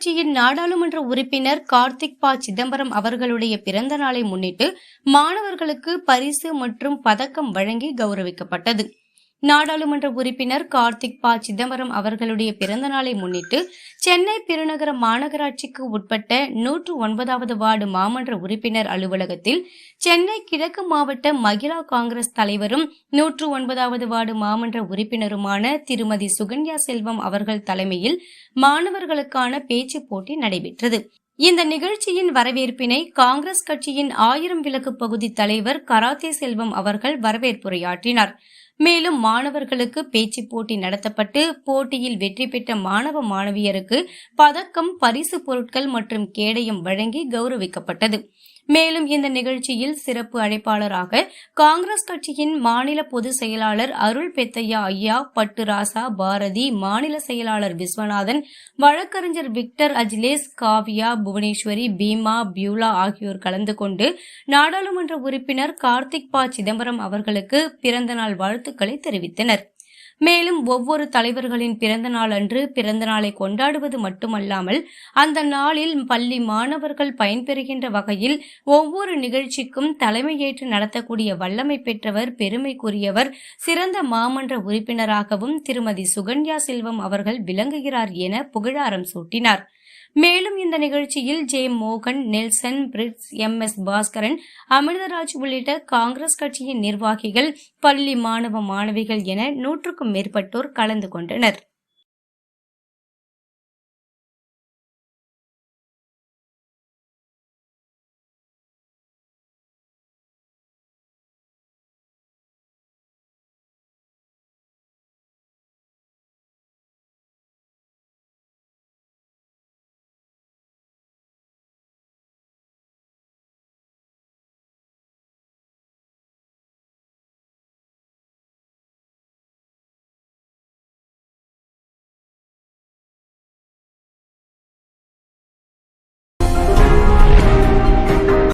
கட்சியின் நாடாளுமன்ற உறுப்பினர் கார்த்திக் ப சிதம்பரம் அவர்களுடைய பிறந்த நாளை முன்னிட்டு மாணவர்களுக்கு பரிசு மற்றும் பதக்கம் வழங்கி கௌரவிக்கப்பட்டது. நாடாளுமன்ற உறுப்பினர் கார்த்திக் பா. சிதம்பரம் அவர்களுடைய பிறந்த நாளை முன்னிட்டு சென்னை பெருநகர மாநகராட்சிக்கு உட்பட்ட நூற்று ஒன்பதாவது வார்டு மாமன்ற உறுப்பினர் அலுவலகத்தில் சென்னை கிழக்கு மாவட்ட மகிழா காங்கிரஸ் தலைவரும் நூற்று ஒன்பதாவது வார்டு மாமன்ற உறுப்பினருமான திருமதி சுகன்யா செல்வம் அவர்கள் தலைமையில் மாணவர்களுக்கான பேச்சு போட்டி நடைபெற்றது. இந்த நிகழ்ச்சியின் வரவேற்பினை காங்கிரஸ் கட்சியின் ஆயிரம் விளக்கு பகுதி தலைவர் கராத்தே செல்வம் அவர்கள் வரவேற்புரையாற்றினார். மேலும் மாணவர்களுக்கு பேச்சு போட்டி நடத்தப்பட்டு போட்டியில் வெற்றி பெற்ற மாணவ மாணவியருக்கு பதக்கம் பரிசு பொருட்கள் மற்றும் கேடயம் வழங்கி கௌரவிக்கப்பட்டது. மேலும் இந்த நிகழ்ச்சியில் சிறப்பு அழைப்பாளராக காங்கிரஸ் கட்சியின் மாநில பொதுச் செயலாளர் அருள் பெத்தையா ஐயா பட்டு ராசா பாரதி மாநில செயலாளர் விஸ்வநாதன் வழக்கறிஞர் விக்டர் அஜிலேஷ் காவ்யா புவனேஸ்வரி பீமா பியூலா ஆகியோர் கலந்து கொண்டு நாடாளுமன்ற உறுப்பினர் கார்த்திக் ப சிதம்பரம் அவர்களுக்கு பிறந்தநாள் வாழ்த்துக்களை தெரிவித்தனர். மேலும் ஒவ்வொரு தலைவர்களின் பிறந்த நாள் அன்று பிறந்த நாளை கொண்டாடுவது மட்டுமல்லாமல் அந்த நாளில் பள்ளி மாணவர்கள் பயன்பெறுகின்ற வகையில் ஒவ்வொரு நிகழ்ச்சிக்கும் தலைமையேற்று நடத்தக்கூடிய வல்லமை பெற்றவர் பெருமைக்குரியவர் சிறந்த மாமன்ற உறுப்பினராகவும் திருமதி சுகன்யா செல்வம் அவர்கள் விளங்குகிறார் என புகழாரம் சூட்டினார். மேலும் இந்த நிகழ்ச்சியில் ஜே மோகன் Nelson Brits M S Baskaran Amirtharaj உள்ளிட்ட காங்கிரஸ் கட்சியின் நிர்வாகிகள் பள்ளி மாணவ மாணவிகள் என நூற்றுக்கும் மேற்பட்டோர் கலந்து கொண்டனர்.